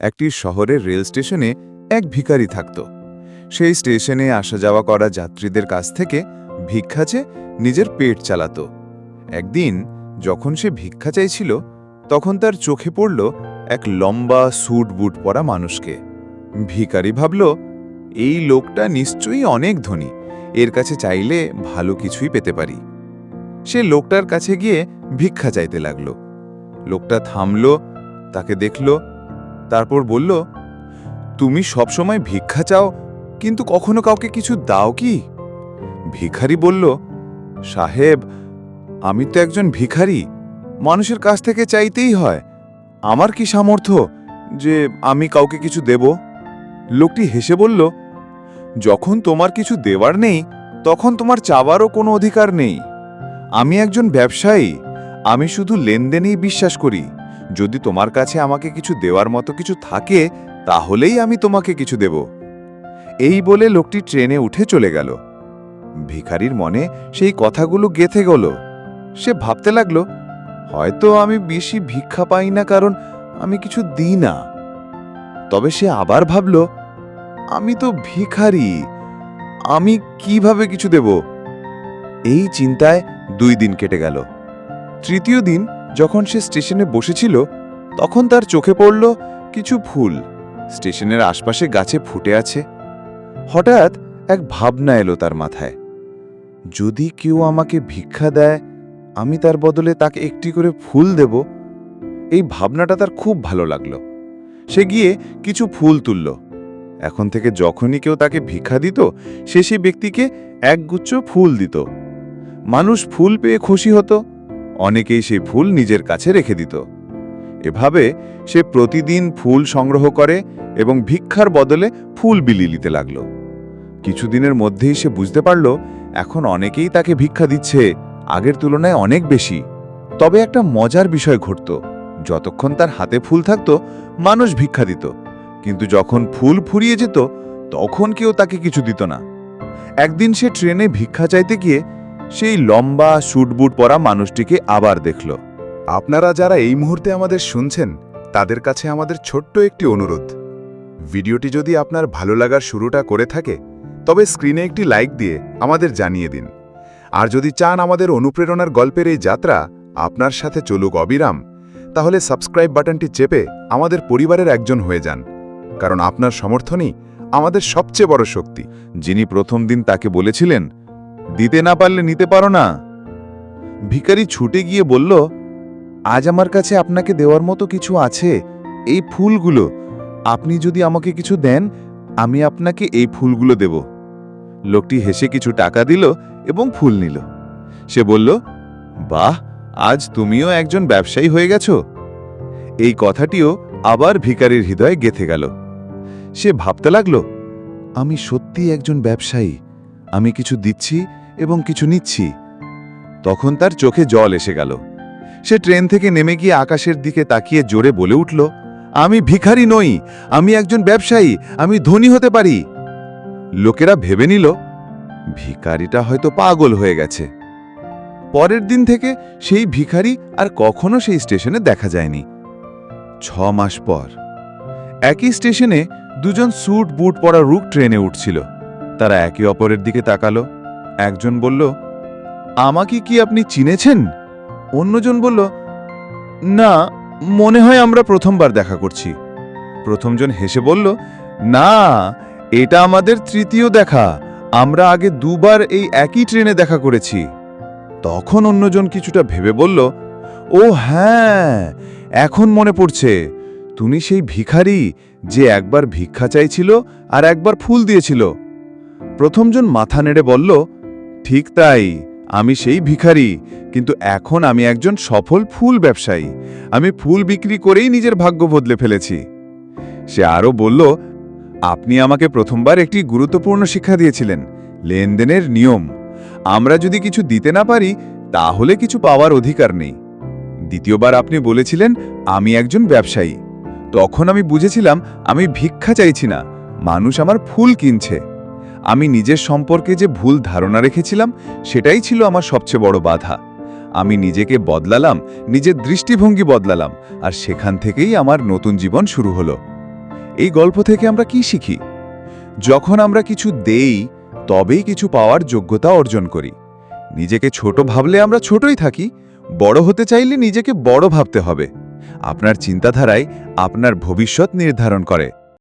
একটি শহরের রেল স্টেশনে এক ভিখারি থাকত। সেই স্টেশনে আসা যাওয়া করা যাত্রীদের কাছ থেকে ভিক্ষা চেয়ে নিজের পেট চালাত। একদিন যখন সে ভিক্ষা চাইছিল, তখন তার চোখে পড়ল এক লম্বা স্যুট বুট পরা মানুষকে। ভিখারি ভাবল, এই লোকটা নিশ্চয়ই অনেক ধনী, এর কাছে চাইলে ভালো কিছুই পেতে পারি। সে লোকটার কাছে গিয়ে ভিক্ষা চাইতে লাগল। লোকটা থামল, তাকে দেখল তারপর বলল, তুমি সবসময় ভিক্ষা চাও, কিন্তু কখনো কাউকে কিছু দাও কি? ভিখারি বলল, সাহেব, আমি তো একজন ভিখারি। মানুষের কাছ থেকে চাইতেই হয়। আমার কি সামর্থ্য যে আমি কাউকে কিছু দেব? লোকটি হেসে বলল, যখন তোমার কিছু দেওয়ার নেই, তখন তোমার চাওয়ারও কোনো অধিকার নেই। আমি একজন ব্যবসায়ী। আমি শুধু লেনদেনেই বিশ্বাস করি। যদি তোমার কাছে আমাকে কিছু দেওয়ার মতো কিছু থাকে, তাহলেই আমি তোমাকে কিছু দেব। এই বলে লোকটি ট্রেনে উঠে চলে গেল। ভিখারির মনে সেই কথাগুলো গেথে গেল। সে ভাবতে লাগল, হয়তো আমি বেশি ভিক্ষা পাই না, কারণ আমি কিছু দিই না। তবে সে আবার ভাবল, আমি তো ভিখারি, আমি কীভাবে কিছু দেব? এই চিন্তায় দুই দিন কেটে গেল। তৃতীয় দিন যখন সে স্টেশনে বসেছিল, তখন তার চোখে পড়ল কিছু ফুল স্টেশনের আশপাশে গাছে ফুটে আছে। হঠাৎ এক ভাবনা এলো তার মাথায়। যদি কেউ আমাকে ভিক্ষা দেয়, আমি তার বদলে তাকে একটি করে ফুল দেব? এই ভাবনাটা তার খুব ভালো লাগল। সে গিয়ে কিছু ফুল তুলল। এখন থেকে যখনই কেউ তাকে ভিক্ষা দিত, সে সেই ব্যক্তিকে একগুচ্ছ ফুল দিত। মানুষ ফুল পেয়ে খুশি হতো। অনেকেই সেই ফুল নিজের কাছে রেখে দিত। এভাবে সে প্রতিদিন ফুল সংগ্রহ করে এবং ভিক্ষার বদলে ফুল বিলি নিতে লাগল। কিছুদিনের মধ্যেই সে বুঝতে পারল, এখন অনেকেই তাকে ভিক্ষা দিচ্ছে, আগের তুলনায় অনেক বেশি। তবে একটা মজার বিষয় ঘটত, যতক্ষণ তার হাতে ফুল থাকত, মানুষ ভিক্ষা দিত। কিন্তু যখন ফুল ফুরিয়ে যেত, তখন কেউ তাকে কিছু দিত না। একদিন সে ট্রেনে ভিক্ষা চাইতে গিয়ে সেই লম্বা স্যুটবুট পরা মানুষটিকে আবার দেখল। আপনারা যারা এই মুহূর্তে আমাদের শুনছেন তাদের কাছে আমাদের ছোট্ট একটি অনুরোধ। ভিডিওটি যদি আপনার ভালো লাগার শুরুটা করে থাকে তবে স্ক্রিনে একটি লাইক দিয়ে আমাদের জানিয়ে দিন। আর যদি চান আমাদের অনুপ্রেরণার গল্পের এই যাত্রা আপনার সাথে চলুক অবিরাম তাহলে সাবস্ক্রাইব বাটনটি চেপে আমাদের পরিবারের একজন হয়ে যান। কারণ আপনার সমর্থনই আমাদের সবচেয়ে বড় শক্তি। যিনি প্রথম দিন তাকে বলেছিলেন দিতে না পারলে নিতে পারো না। ভিখারি ছুটে গিয়ে বলল, আজ আমার কাছে আপনাকে দেওয়ার মতো কিছু আছে, এই ফুলগুলো। আপনি যদি আমাকে কিছু দেন, আমি আপনাকে এই ফুলগুলো দেব। লোকটি হেসে কিছু টাকা দিল এবং ফুল নিল। সে বলল, বাহ, আজ তুমিও একজন ব্যবসায়ী হয়ে গেছো? এই কথাটিও আবার ভিখারির হৃদয়ে গেথে গেল। সে ভাবতে লাগল, আমি সত্যি একজন ব্যবসায়ী। আমি কিছু দিচ্ছি এবং কিছু নিচ্ছি। তখন তার চোখে জল এসে গেল। সে ট্রেন থেকে নেমে গিয়ে আকাশের দিকে তাকিয়ে জোরে বলে উঠল, আমি ভিখারি নই, আমি একজন ব্যবসায়ী, আমি ধনী হতে পারি। লোকেরা ভেবে নিল, ভিখারিটা হয়তো পাগল হয়ে গেছে। পরের দিন থেকে সেই ভিখারি আর কখনো সেই স্টেশনে দেখা যায়নি। ছ মাস পর, একই স্টেশনে দুজন স্যুট বুট পরা রুক ট্রেনে উঠছিল। তারা একে অপরের দিকে তাকালো। একজন বলল, আমাকে কি আপনি চিনেছেন? অন্যজন বলল, না, মনে হয় আমরা প্রথমবার দেখা করছি। প্রথমজন হেসে বলল, না, এটা আমাদের তৃতীয় দেখা। আমরা আগে দুবার এই একই ট্রেনে দেখা করেছি। তখন অন্যজন কিছুটা ভেবে বলল, ও হ্যাঁ এখন মনে পড়ছে। তুমি সেই ভিখারি যে একবার ভিক্ষা চাইছিল আর একবার ফুল দিয়েছিল। প্রথমজন মাথা নেড়ে বলল ঠিক তাই, আমি সেই ভিখারি, কিন্তু এখন আমি একজন সফল ফুল ব্যবসায়ী। আমি ফুল বিক্রি করেই নিজের ভাগ্য বদলে ফেলেছি। সে আরও বলল, আপনি আমাকে প্রথমবার একটি গুরুত্বপূর্ণ শিক্ষা দিয়েছিলেন, লেনদেনের নিয়ম। আমরা যদি কিছু দিতে না পারি, তাহলে কিছু পাওয়ার অধিকার নেই। দ্বিতীয়বার আপনি বলেছিলেন, আমি একজন ব্যবসায়ী। তখন আমি বুঝেছিলাম, আমি ভিক্ষা চাইছি না। মানুষ আমার ফুল কিনছে। আমি নিজের সম্পর্কে যে ভুল ধারণা রেখেছিলাম, সেটাই ছিল আমার সবচেয়ে বড় বাধা। আমি নিজেকে বদলালাম, নিজের দৃষ্টিভঙ্গি বদলালাম, আর সেখান থেকেই আমার নতুন জীবন শুরু হলো। এই গল্প থেকে আমরা কি শিখি? যখন আমরা কিছু দেই, তবেই কিছু পাওয়ার যোগ্যতা অর্জন করি। নিজেকে ছোট ভাবলে আমরা ছোটই থাকি, বড় হতে চাইলে নিজেকে বড় ভাবতে হবে। আপনার চিন্তাধারায় আপনার ভবিষ্যৎ নির্ধারণ করে।